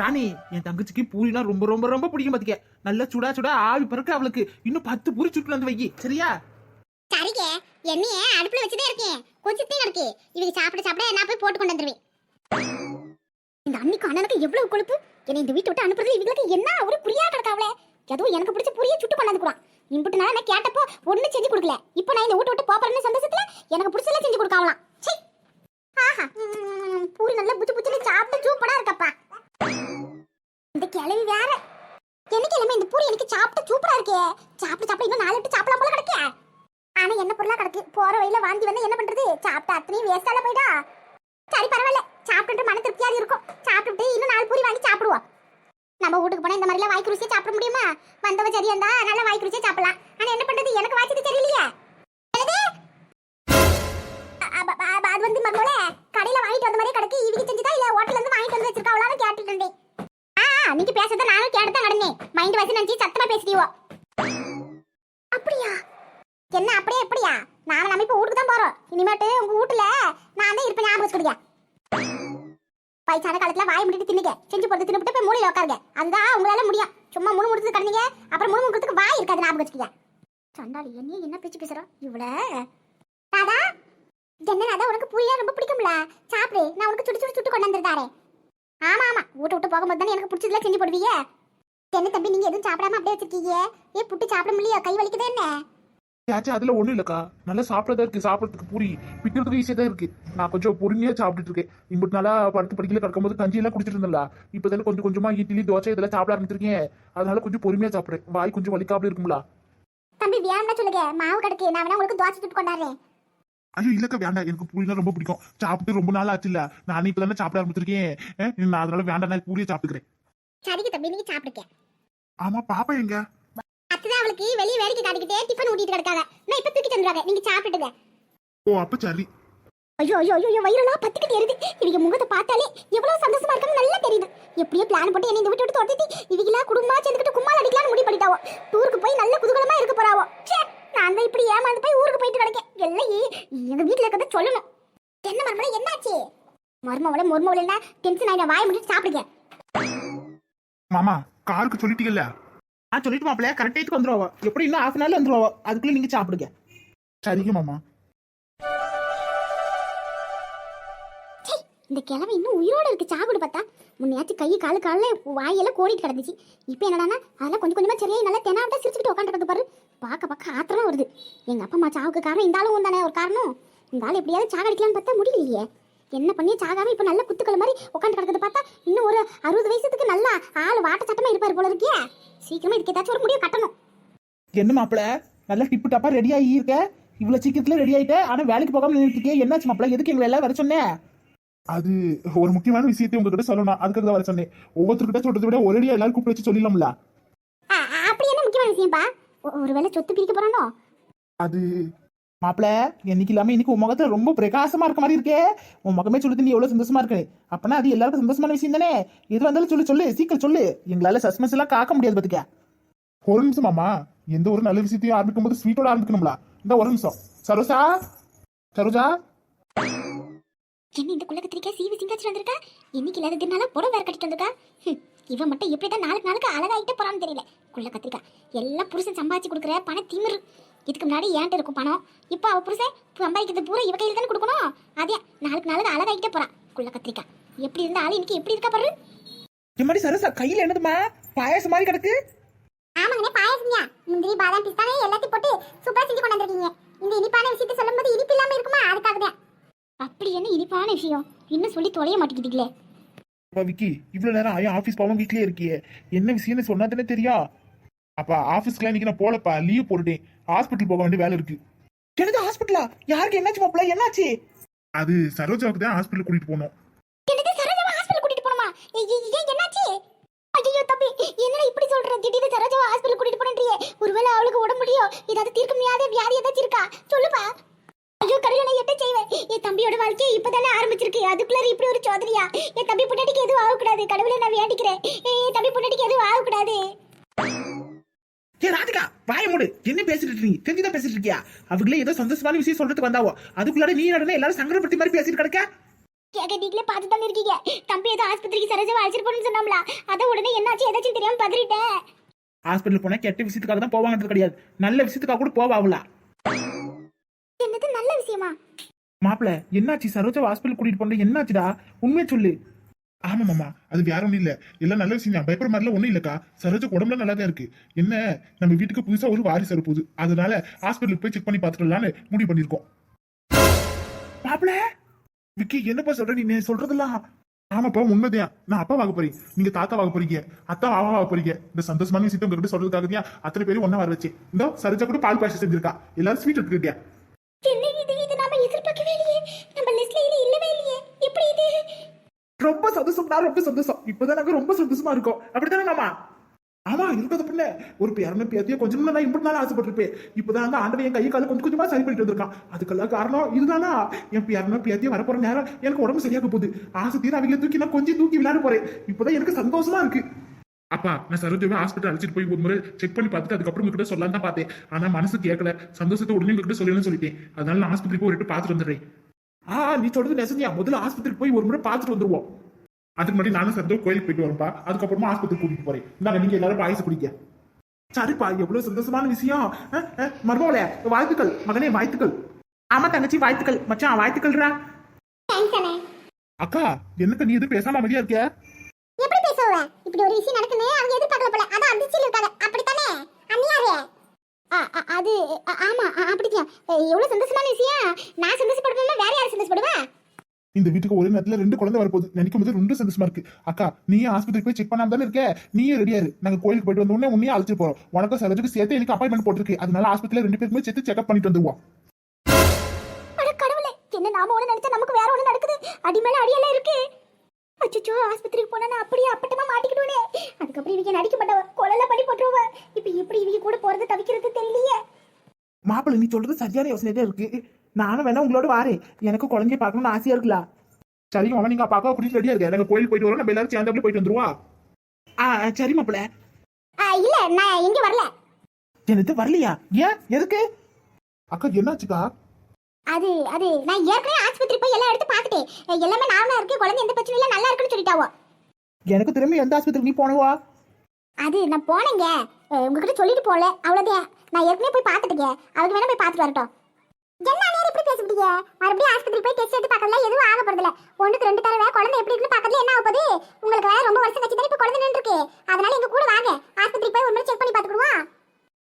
ராணி என் தங்கச்சிக்கு பூரினா ரொம்ப ரொம்ப ரொம்ப பிடிக்கும் பாத்துக்க. நல்ல சுடா சுடா ஆவி பறக்க அவளுக்கு. இன்னும் பத்து பூரி சுட்டு வந்து வை சரியா? சரிங்க. என்னையே அடுப்புல வச்சுதான் இருக்கேன். கொஞ்சத்தே இருக்கு இவங்க சாப்பிட சாப்பிட நான் போய் போட்டு கொண்டு வந்துருவேன். இந்த அண்ணிக்கு அண்ணனுக்கு எவ்வளவு கொழுப்பு? என்னை இந்த வீட்டை விட்டு அனுப்புறது இவங்களுக்கு என்ன ஒரு புரியா கிடக்காவல எதுவும் எனக்கு பிடிச்ச புரிய சுட்டு கொண்டாந்துக்குறான் இம்புட்டு நாள் நான் கேட்டப்போ ஒண்ணு செஞ்சு கொடுக்கல. இப்போ நான் இந்த வீட்டை விட்டு போறேன்னு சந்தோஷத்துல எனக்கு பிடிச்சல செஞ்சு கொடுக்காவலாம் ஆஹா. பூரி நல்லா புச்சு புச்சுன்னு சாப்பிட்டு சூப்பரா இருக்கப்பா. இந்த கிளவி வேற. என்ன கிழமை இந்த பூரி எனக்கு சாப்பிட்டு சூப்பரா இருக்கே? சாப்பிட்டு சாப்பிட்டு இன்னும் நாலு விட்டு சாப்பிடலாம் போல கிடைக்கே. ஆனா என்ன பொருளா கிடக்கு? போற வழியில வாந்தி வந்தா என்ன பண்றது? சாப்பிட்டா அத்தனையும் வேஸ்டால போயிட்டா. சரி பரவாயில்ல. சாப்பிட்டுட்டு மன திருப்தியாக இருக்கும். சாப்பிட்டுட்டு இன்னும் நாலு பூரி வாங்கி சாப்பிடுவோம். நம்ம வீட்டுக்கு போனா இந்த மாதிரிலாம் வாய்க்கு ருசியா சாப்பிட முடியுமா? வந்தவ சரியா இருந்தா நல்லா வாய்க்கு ருசியா சாப்பிடலாம். ஆனா என்ன பண்றது? எனக்கு வாய்ச்சது சரியில்லையே. என்னது? அது வந்து மகளே வாங்கிட்டு வந்த மாதிரியே கிடக்கு. இவங்க செஞ்சுதா இல்ல ஹோட்டல்ல இருந்து வாங்கிட்டு வந்து வச்சிருக்கா? அவ்வளவு கேட்டுட்டு இருந்தேன். ஆ நீங்க பேசுறத நானும் கேட்டு தான் கடனே மைண்ட் வாசி நினைச்சு சத்தமா பேசிடுவோ அப்படியா? என்ன அப்படியே எப்படியா? நாம நம்ம இப்ப வீட்டுக்கு தான் போறோம். இனிமேட்டு உங்க வீட்டுல நான் தான் இருப்பேன் ஞாபகம் வச்சுக்கிடுங்க. பைசான காலத்துல வாய் முடிட்டு தின்னுங்க. செஞ்சு போட்டு தின்னுட்டு போய் மூலையில உட்காருங்க அதுதான் உங்களால முடியும். சும்மா முழு முடிச்சு கடந்தீங்க அப்புறம் முழு முடிக்கிறதுக்கு வாய் இருக்காது ஞாபகம் வச்சுக்கியா சண்டாளி என்ன என்ன பேச்சு பேசுறோம் இவ்வளோ தாதா என்ன ராதா உனக்கு புரியா ரொம்ப பிடிக்கும்ல? சாப்பிடு நான் உனக்கு சுட்டு சுட்டு சுட்டு கொண்டு வந்துருந்தாரே ஆமா ஆமா. வீட்டை விட்டு போகும்போது தானே எனக்கு பிடிச்சதுல செஞ்சு போடுவீங்க? என்ன தம்பி நீங்க எதுவும் சாப்பிடாம அப்படியே வச்சிருக்கீங்க? ஏ புட்டு சாப்பிட முடியல கை வலிக்குதே என்ன? ஏச்சு அதுல ஒண்ணும் இல்லக்கா. நல்லா சாப்பிடறதா இருக்கு. சாப்பிடறதுக்கு பூரி பிக்கிறதுக்கு ஈஸியா தான் இருக்கு. நான் கொஞ்சம் பொறுமையா சாப்பிட்டுட்டு இருக்கேன். இம்புட்டு நாளா படுத்து படிக்கல கிடக்கும்போது கஞ்சி எல்லாம் குடிச்சிட்டு இருந்தல இப்போ தானே கொஞ்சம் கொஞ்சமா இட்லி தோசை இதெல்லாம் சாப்பிட ஆரம்பிச்சிருக்கேன். அதனால கொஞ்சம் பொறுமையா சாப்பிடுறேன். வாய் கொஞ்சம் வலிக்காமல இருக்கும்ல. தம்பி வேணும்னா சொல்லுங்க. மாவு கிடக்கு. நான் வேணா உங்களுக்கு தோசை சுட்டு கொண்டாடுறேன். ஐயோ இல்லக்கா வேண்டாம். எனக்கு பூரினா ரொம்ப பிடிக்கும். சாப்பிட்டு ரொம்ப நாள் ஆச்சு இல்ல நானே இப்போ தானே சாப்பிட ஆரம்பிச்சிருக்கேன். நான் அதனால வேண்டாம் நான் பூரியை சாப்பிட்டுக்கிறேன். சரிங்க தம்பி நீங்க சாப்பிடுங்க. ஆமா பாப்பா எங்க? அத்தைதான் அவளுக்கு வெளியே வேடிக்கை காட்டிக்கிட்டே டிஃபன் ஊட்டிட்டு கிடக்காங்க நான் இப்ப தூக்கி தந்துருவாங்க நீங்க சாப்பிட்டுடுங்க ஓ அப்ப சரி. ஐயோ ஐயோ ஐயோ வயிறெல்லாம் பத்துக்கிட்டு எருது இவங்க முகத்தை பார்த்தாலே எவ்வளவு சந்தோஷமா இருக்குன்னு நல்லா தெரியுது. எப்படியோ பிளான் போட்டு என்ன இந்த விட்டு விட்டு தொட்டிட்டு இவங்களா குடும்பமா சேர்ந்துக்கிட்டு கும்மால் அடிக்கலாம்னு முடிவு பண்ணிட்டாவோ. டூருக்கு போய் நல்ல குதூகலமா இருக்க போறாவோ. நான் தான் இப்படி ஏமாந்து போய் ஊருக்கு போயிட்டு கிடக்கேன். எல்லாம் எங்க வீட்டுல இருக்கிறத சொல்லணும். என்ன மருமலை என்னாச்சு? மருமவளை மருமவளை டென்ஷன் ஆயிடும் வாய் முடிச்சு சாப்பிடுங்க. மாமா காருக்கு சொல்லிட்டீங்கல்ல? ஆ சொல்லிட்டு மாப்பிள்ள கரெக்ட் டைத்துக்கு வந்துருவா எப்படி இன்னும் ஹாஃப் நாள் வந்துருவா அதுக்குள்ள நீங்க சாப்பிடுங்க. சரிங்க மாமா. இந்த கிழமை இன்னும் உயிரோட இருக்கு. சாப்பிடு பார்த்தா. முன்னையாச்சும் கை காலு காலில் வாயெல்லாம் கோடிட்டு கிடந்துச்சு. இப்போ என்னடான்னா அதெல்லாம் கொஞ்சம் கொஞ்சமா சரியாயி நல்லா தெனாவிட்டா சிரிச்சுக்கிட்டு உட்காந்துருக்குது பாரு. பார்க்க பார்க்க ஆத்திரமா வருது. எங்க அப்பா அம்மா சாவுக்கு காரணம் இந்த ஆளும் தானே ஒரு காரணம்? இந்த ஆள் எப்படியாவது சாக அடிக்கலாம்னு பார்த்தா முடியலையே. என்ன பண்ணி சாகாம இப்போ நல்ல குத்துக்கள் மாதிரி உட்காந்து கிடக்குது பார்த்தா இன்னும் ஒரு அறுபது வயசுக்கு நல்லா ஆள் வாட்ட சட்டமா இருப்பாரு போல இருக்கியா சீக்கிரமா இதுக்கு ஏதாச்சும் ஒரு முடிவு கட்டணும். என்ன மாப்பிள்ள நல்லா டிப்பு டப்பா ரெடி ஆகி இருக்க? இவ்வளவு சீக்கிரத்துல ரெடி ஆயிட்ட? ஆனா வேலைக்கு போகாம நின்றுட்டு என்னாச்சு மாப்பிள்ள எதுக்கு எங்களை எல்லாம் வர சொன்னேன் அது ஒரு முக்கியமான விஷயத்தை உங்ககிட்ட சொல்லணும். அதுக்கு தான் வர சொன்னேன். ஒவ்வொருத்தர்கிட்ட சொல்றதை விட ஒரேடியா எல்லாரும் கூப்பிட்டு வச்சு சொல்லிடலாம்ல? அப்படி என்ன முக்கியமான விஷயம்ப்பா ஒ- ஒருவேளை சொத்து பிரிக்க போறானோ? அது மாப்பிள்ள என்னைக்கு இல்லாம இன்னைக்கு உன் முகத்துல ரொம்ப பிரகாசமா இருக்க மாதிரி இருக்கே. உன் முகமே சொல்லுது நீ எவ்வளவு சந்தோஷமா இருக்கு. அப்பனா அது எல்லாருக்கும் சந்தோஷமான விஷயம் தானே? எது வந்தாலும் சொல்லு சொல்லு சீக்கிரம் சொல்லு. எங்களால சஸ்பென்ஸ் எல்லாம் காக்க முடியாது பாத்துக்க. ஒரு நிமிஷம் மாமா. எந்த ஒரு நல்ல விஷயத்தையும் ஆரம்பிக்கும் போது ஸ்வீட்டோட ஆரம்பிக்கணும்ல. இந்த ஒரு நிமிஷம். சரோஜா? சரோஜா? என்ன இந்த குள்ள கத்திரிக்கா சீவி சிங்காச்சு வந்திருக்கா? இன்னைக்கு இல்லாததுனால புடவை வேற கட்டிட்டு வந்திருக்கா? இவன் மட்டும் எப்படி தான் நாளுக்கு நாளுக்கு அழகாயிட்டே போறான்னு தெரியல. குள்ள கத்திரிக்கா. எல்லாம் புருஷன் சம்பாதிச்சு கொடுக்குற பண திமிரு. இதுக்கு முன்னாடி ஏன்ட்டு இருக்கும் பணம்? இப்போ அவ புருஷன் சம்பாதிக்கிறது பூரா இவ கையில் தானே கொடுக்கணும்? அதே நாளுக்கு நாளுக்கு அழகாயிட்டே போறான் குள்ள கத்திரிக்கா. எப்படி இருந்த ஆளு இன்னைக்கு எப்படி இருக்கா பாரு. எம்மாடி சரோசா கையில என்னதுமா பாயாசம் மாதிரி கிடக்கு. ஆமாங்கண்ணே பாயசம்யா. முந்திரி பாதாம் பிஸ்தாவே எல்லாத்தையும் போட்டு சூப்பரா செஞ்சு கொண்டு வந்திருக்கீங்க. இந்த இனிப்பான விஷயத்தை சொல்லும்போது இனிப்பு இல்லாம இருக்குமா? அதுக்காக தான் அப்படி என்ன இனிப்பான விஷயம்? இன்னும் சொல்லி தொலைய மாட்டேங்கிட்டீங்களே அப்பா விக்கி இவ்வளவு நேரம் ஆயா ஆபீஸ் போகாம வீட்லயே இருக்கியே. என்ன விஷயம்னு சொன்னா தானே தெரியும். அப்பா ஆபீஸ்க்குலாம் இன்னைக்கு நான் போலப்பா லீவ் போட்டுட்டேன். ஹாஸ்பிட்டல் போக வேண்டிய வேலை இருக்கு. எனது ஹாஸ்பிட்டலா யாருக்கு என்னாச்சு மாப்பிள்ள? என்னாச்சு? அது சரோஜாவுக்கு தான் ஹாஸ்பிட்டல் கூட்டிட்டு போனோம். என்னது சரோஜாவை ஹாஸ்பிடல் கூட்டிட்டு போணுமா என்னாச்சு? ஐயோ தம்பி என்னடா இப்படி சொல்ற? திடீர்னு சரோஜாவை ஹாஸ்பிடல் கூட்டிட்டு போனன்றியே. ஒருவேளை அவளுக்கு உடம்பு முடியும் ஏதாவது தீர்க்க முடியாத வியாதி ஏதாச்சும் இருக்கா? சொல்லுப்பா. ஐயோ கடவுளை நான் எட்ட செய்வேன். என் தம்பியோட வாழ்க்கை இப்பதானே ஆரம்பிச்சிருக்கு. அதுக்குள்ள இப்படி ஒரு சோதனையா? என் தம்பி பொண்டாட்டிக்கு எதுவும் ஆகக்கூடாது. கடவுளை நான் வேண்டிக்கிறேன். ஏய், என் தம்பி பொண்டாட்டிக்கு எதுவும் ஆகக்கூடாது. ஏ ராதிகா வாய மூடு. என்ன பேசிட்டு இருக்கீங்க? தெரிஞ்சுதான் பேசிட்டு இருக்கியா? அவங்களே ஏதோ சந்தோஷமான விஷயம் சொல்றதுக்கு வந்தாவோ. அதுக்குள்ளார நீ நடன எல்லாரும் சங்கடப்படுத்தி மாதிரி பேசிட்டு கிடக்க? கேட்க நீங்களே பார்த்து தானே இருக்கீங்க? தம்பி ஏதோ ஆஸ்பத்திரிக்கு சரோஜாவை அழைச்சிட்டு போகணும்னு சொன்னாங்களா அதான் உடனே என்னாச்சு? ஏதாச்சும் தெரியாம பதறிட்டேன் ஹாஸ்பிட்டல் போனா கெட்ட விஷயத்துக்காக தான் போவாங்கன்றது கிடையாது. நல்ல விஷயத்துக்காக கூட போவாங்களா என்னது நல்ல விஷயமா? மாப்பிள என்னாச்சு? சரோஜா ஹாஸ்பிட்டல் கூட்டிட்டு போன என்னாச்சுடா? உண்மையை சொல்லு. ஆமா மாமா. அது வேற ஒன்றும் இல்லை. எல்லாம் நல்ல விஷயம் தான். பயப்படுற மாதிரிலாம் ஒன்றும் இல்லைக்கா. சரோஜா உடம்புல நல்லா தான் இருக்கு. என்ன? நம்ம வீட்டுக்கு புதுசா ஒரு வாரிசு வரப்போகுது. அதனால ஹாஸ்பிட்டலுக்கு போய் செக் பண்ணி பார்த்துடலான்னு முடிவு பண்ணியிருக்கோம். மாப்பிள விக்கி என்னப்பா சொல்ற? நீ சொல்றதெல்லாம். ஆமாப்பா உண்மைதான். நான் அப்பா வாங்க போறீங்க நீங்க தாத்தா வாங்க போறீங்க. அத்தா மாமா வாங்க போறீங்க. இந்த சந்தோஷமான விஷயத்தை உங்ககிட்ட சொல்றதுக்காக தான் அத்தனை பேரும் ஒன்னா வர வச்சு இந்த சரோஜா கூட பால் பாய்ச்சி செஞ்சிருக்கா. எல்லாரும் ஸ்வீட் எடுத்துக்கிட்டியா? ரொம்ப சந்தோஷம்னா ரொம்ப சந்தோஷம். இப்பதான் நாங்க ரொம்ப சந்தோஷமா இருக்கோம். அப்படித்தானே மாமா? ஆமா இருக்கிறது பிள்ளை ஒரு பேரன பேத்தியோ கொஞ்சம் நான் இப்படி நாள் ஆசைப்பட்டிருப்பேன். இப்பதான் அந்த ஆண்டவன் என் கையை கால கொஞ்சம் கொஞ்சமா சரி பண்ணிட்டு வந்திருக்கான். அதுக்கெல்லாம் காரணம் இதுதானா? என் பேரன பேத்திய வரப்போற நேரம் எனக்கு உடம்பு சரியாக போகுது. ஆசை தீர அவங்கள தூக்கி நான் கொஞ்சம் தூக்கி விளையாட போறேன். இப்பதான் எனக்கு சந்தோஷமா இருக்கு. அப்பா நான் சரோஜாவை ஹாஸ்பிட்டல் அழைச்சிட்டு போய் ஒரு முறை செக் பண்ணி பார்த்துட்டு அதுக்கப்புறம் உங்ககிட்ட சொல்லலாம் தான் பார்த்தேன். ஆனா மனசு கேட்கல சந்தோஷத்தை உடனே உங்ககிட்ட சொல்லணும்னு சொல்லிட்டேன். அதனால நான் ஹாஸ்பிட்டலுக்கு ஒரு பார்த்துட்டு வந்துடுறேன். ஆ நீ சொல்றது நெசஞ்சியா முதல்ல ஆஸ்பத்திரிக்கு போய் ஒரு முறை பார்த்துட்டு வந்துருவோம். அதுக்கு முன்னாடி நானும் சந்தோ கோயிலுக்கு போயிட்டு வரேன்ப்பா அதுக்கப்புறமா ஆஸ்பத்திரி கூட்டிட்டு போறேன். இந்தாங்க நீங்க எல்லாரும் பாயசம் குடிக்க சரிப்பா எவ்வளவு சந்தோஷமான விஷயம். மர்மோல வாழ்த்துக்கள். மகனே வாழ்த்துக்கள். ஆமா தங்கச்சி வாழ்த்துக்கள். மச்சான் வாழ்த்துக்கள்ரா அக்கா என்னக்கா நீ எதுவும் பேசாம அமைதியா இருக்கியா? எப்படி பேசுவ? இப்படி ஒரு விஷயம் நடக்குன்னு அவங்க எதிர்பார்க்கல போல. அதான் அதிர்ச்சியில் இருக்காங்க. அப்படித்தானே? அண்ணியாரே. அது ஆமா எவ்வளவு சந்தோஷமான விஷயம் நான் சந்தோஷப்படணும்னா வேற யார் சந்தோஷப்படுவா? இந்த வீட்டுக்கு ஒரே நேரத்துல ரெண்டு குழந்தை வரப்போகுது. நினைக்கும் போது ரொம்ப சந்தோஷமா இருக்கு. அக்கா நீயே ஆஸ்பத்திரிக்கு போய் செக் பண்ணாம தானே இருக்க? நீயே ரெடியா இரு. நாங்க கோயிலுக்கு போயிட்டு வந்த உடனே உன்னையே அழைச்சிட்டு போறோம். உனக்கும் சரோஜுக்கு சேர்த்து எனக்கு அப்பாயின்மெண்ட் போட்டிருக்கு. அதனால ஆஸ்பத்திரியில ரெண்டு பேருக்குமே சேர்த்து செக்அப் பண்ணிட்டு வந்துருவோம். அட கடவுளே என்ன நாம ஒண்ணு நினைச்சா நமக்கு வேற ஒண்ணு நடக்குது? அடி மேல அடியெல்லாம் இருக்கு. அச்சோ ஆஸ்பத்திரிக்கு போனா நான் அப்படியே அப்பட்டமா மாட்டிக்கிடுவேனே. அதுக்கப்புறம் இவங்க நடிக்க மாட்டவ கொலைல பண்ணி போட்டுருவ. இப்ப எப்படி இவங்க கூட போறது தவிக்கிறது தெரியலையே. மாப்பிள்ளை நீ சொல்றது சரியான யோசனை தான் இருக்கு. நானும் வேணா உங்களோட வாரேன். எனக்கு குழந்தைய பார்க்கணும்னு ஆசையா இருக்குல்ல. சரிங்க மாமா நீங்க அப்பாக்கா கூட்டிட்டு ரெடியா இருக்க நாங்க கோயிலுக்கு போயிட்டு வரோம் நம்ம எல்லாரும் சேர்ந்தாப்புல போயிட்டு வந்துருவா ஆ ஆ, சரி மாப்பிள்ள. ஆ, இல்ல நான் எங்க வரல. எனக்கு வரலையா? ஏன்? எதுக்கு? அக்கா என்னாச்சுக்கா? அது அது நான் ஏற்கனவே ஆஸ்பத்திரி போய் எல்லாம் எடுத்து பார்த்துட்டேன். எல்லாமே நார்மலா இருக்கு. குழந்தை எந்த பிரச்சனையும் இல்ல நல்லா இருக்குன்னு சொல்லிட்டாவோ. எனக்கு திரும்பி எந்த ஆஸ்பத்திரிக்கு நீ போனவா? அது நான் போனேங்க. உங்ககிட்ட சொல்லிட்டு போல அவ்வளவுதான் நான் ஏற்கனவே போய் பார்த்துட்டேங்க அதுக்கு வேணா போய் பார்த்துட்டு வரட்டும். என்ன நேரம் இப்படி பேசிட்டீங்க மறுபடியும் ஆஸ்பத்திரி போய் டெஸ்ட் எடுத்து பார்க்கல எதுவும் ஆக போறதில்ல. ஒண்ணுக்கு ரெண்டு தடவை குழந்தை எப்படி இருக்குன்னு பார்க்கறதுல என்ன ஆகுது உங்களுக்கு வேற ரொம்ப வருஷம் கழிச்சு தானே இப்போ குழந்தை நின்று அதனால எங்க கூட வாங்க. ஆஸ்பத்திரி போய் ஒரு முறை செக் பண்ணி பார்த்துக்குவோம்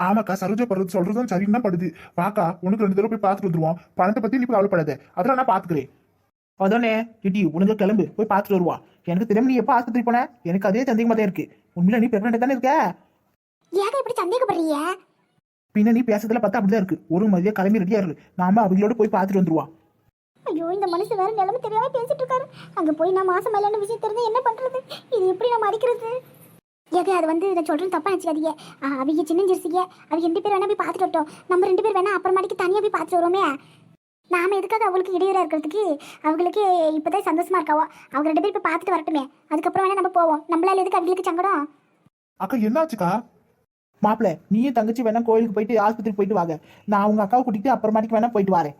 ஆமாக்கா சரோஜா படுறது சொல்றதும் சரின்னு தான் படுது. வாக்கா உனக்கு ரெண்டு தடவை போய் பார்த்துட்டு வந்துருவோம். பணத்தை பத்தி நீ கவலைப்படாத. அதெல்லாம் நான் பாத்துக்கிறேன் அதானே? இடி உனக்கு கிளம்பு. போய் பார்த்துட்டு வருவா. எனக்கு திரும்ப நீ எப்போ ஆஸ்பத்திரி போன? எனக்கு அதே சந்தேகமா தான் இருக்கு. உண்மையில நீ பிரெக்னெண்ட் தானே இருக்க? ஏங்க இப்படி சந்தேகப்படுறீங்க? பின்ன நீ பேசுறதுல பார்த்தா அப்படிதான் இருக்கு. ஒரு மதியம் கிளம்பி ரெடியா இருக்கு. நாம அவங்களோட போய் பார்த்துட்டு வந்துருவா ஐயோ இந்த மனுஷன் வேற நிலைமை தெரியாம பேசிட்டு இருக்காரு. அங்க போய் நான் மாசம் மேலான விஷயம் தெரிஞ்சு என்ன பண்றது? இது எப்படி நான் மதிக்கிறது ஏக அது வந்து இதை சொல்றேன் தப்பா நினச்சிக்காதீங்க. அவங்க சின்ன ஜெர்சிங்க. அவங்க ரெண்டு பேர் வேணா போய் பார்த்துட்டு வரட்டும். நம்ம ரெண்டு பேர் வேணா அப்புறமாட்டிக்கு தனியா போய் பார்த்துட்டு வருவோமே. நாம எதுக்காக அவங்களுக்கு இடையூறா இருக்கிறதுக்கு? அவங்களுக்கு இப்பதான் சந்தோஷமா இருக்காவோ? அவங்க ரெண்டு பேர் போய் பார்த்துட்டு வரட்டுமே. அதுக்கப்புறம் வேணா நம்ம போவோம். நம்மளால எதுக்கு அவங்களுக்கு சங்கடம்? அக்கா என்னாச்சுக்கா? மாப்பிள்ள நீயும் தங்கச்சி வேணா கோயிலுக்கு போயிட்டு ஆஸ்பத்திரிக்கு போயிட்டு வாங்க. நான் உங்க அக்காவை கூட்டிட்டு அப்புறமாட்டிக்கு வேணா போயிட்டு வரேன்.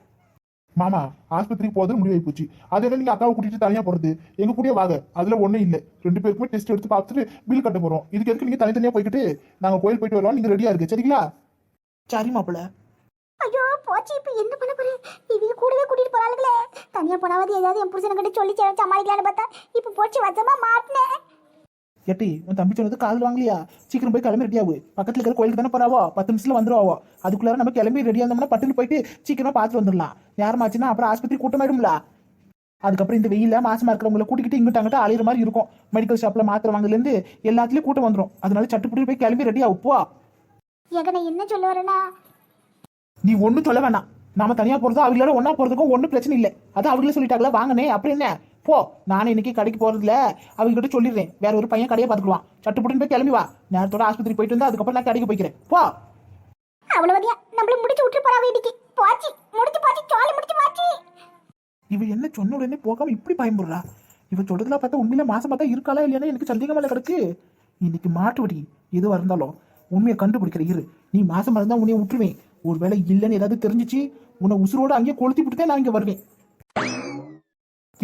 மாமா ஆஸ்பத்திரிக்கு போறது முடிவாகி போச்சு அது என்ன நீங்க அக்காவை கூட்டிட்டு தனியா போறது? எங்க கூடயே வாங்க. அதுல ஒண்ணும் இல்ல. ரெண்டு பேருக்குமே டெஸ்ட் எடுத்து பார்த்துட்டு பில் கட்ட போறோம். இதுக்கு எதுக்கு நீங்க தனித்தனியா போய்கிட்டு நாங்க கோயில் போயிட்டு வரோம் நீங்க ரெடியா இருக்கு. சரிங்களா? சரி மாப்பிள்ள ஐயோ போச்சு. இப்போ என்ன பண்ண போறேன் இவங்க கூடவே கூட்டிட்டு போறாளுங்களே. தனியா போனாவது ஏதாவது என் புருஷனை கிட்ட சொல்லி சமாளிக்கலாம்னு பார்த்தா இப்போ போச்சு. வச்சமா மாட்டினேன். எட்டி உன் தம்பி சொன்னது காதல் வாங்கலையா? சீக்கிரம் போய் கிளம்பி ரெடியாகு பக்கத்துல இருக்கிற கோயிலுக்கு தானே போறாவோ? பத்து நிமிஷத்துல வந்துருவாவோ? அதுக்குள்ளார நம்ம கிளம்பி ரெடியா இருந்தோம்னா பட்டுன்னு போயிட்டு சீக்கிரமா பார்த்துட்டு வந்துடலாம். நேரமாச்சுன்னா அப்புறம் ஆஸ்பத்திரி கூட்டமாயிடும்ல. அதுக்கப்புறம் இந்த வெயில மாசமா இருக்கிறவங்களை கூட்டிக்கிட்டு இங்கிட்ட அங்கிட்ட அலையிற மாதிரி இருக்கும். மெடிக்கல் ஷாப்ல மாத்திரை வாங்கல இருந்து எல்லாத்துலயும் கூட்டம் வந்துடும் அதனால சட்டுப்படி போய் கிளம்பி ரெடி ஆகு. போ. ஏக நான் என்ன சொல்ல வரேன்னா நீ ஒண்ணும் சொல்ல வேணாம். நாம தனியா போறதும் அவங்களோட ஒண்ணா போறதுக்கும் ஒண்ணும் பிரச்சனை இல்லை. அது அவங்களே சொல்லிட்டாங்களா வாங்கனே அப்புறம் என்ன? போ நானே இன்னைக்கு கடைக்கு போறதுல அவங்க கிட்ட சொல்லிடுறேன். வேற ஒரு பையன் கடையை பார்த்துக்குவான். சட்டுப்புட்டுன்னு போய் கிளம்பி வா. நேரத்தோட ஆஸ்பத்திரி போயிட்டு வந்து அதுக்கப்புறம் நான் கடைக்கு போய்க்கிறேன். போ. அவ்வளவுதியா நம்மள முடிச்சு விட்டு போறா வீட்டுக்கு போச்சு. முடிச்சு போச்சு. சோழி முடிச்சு போச்சு. இவ என்ன சொன்ன உடனே போகாம இப்படி பயன்படுறா இவ சொல்றதுல பார்த்தா உண்மையில மாசம் பார்த்தா இருக்காளா இல்லையானு எனக்கு சந்தேகமா கிடக்கு. இன்னைக்கு மாட்டுவடி எதுவா இருந்தாலும் உண்மையை கண்டுபிடிக்கிற இரு. நீ மாசமா இருந்தா உன்னைய விட்டுருவேன். ஒருவேளை இல்லைன்னு ஏதாவது தெரிஞ்சிச்சு உன்னை உசுரோட அங்கேயே கொளுத்தி விட்டுதான் நான் இங்க வருவேன்.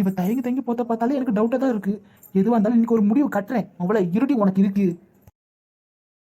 இவ தயங்கி தயங்கி போத்த பார்த்தாலே எனக்கு டவுட்டாக தான் இருக்கு. எதுவாக இருந்தாலும் இன்னைக்கு ஒரு முடிவு கட்டுறேன். அவ்வளோ இருடி உனக்கு இருக்கு.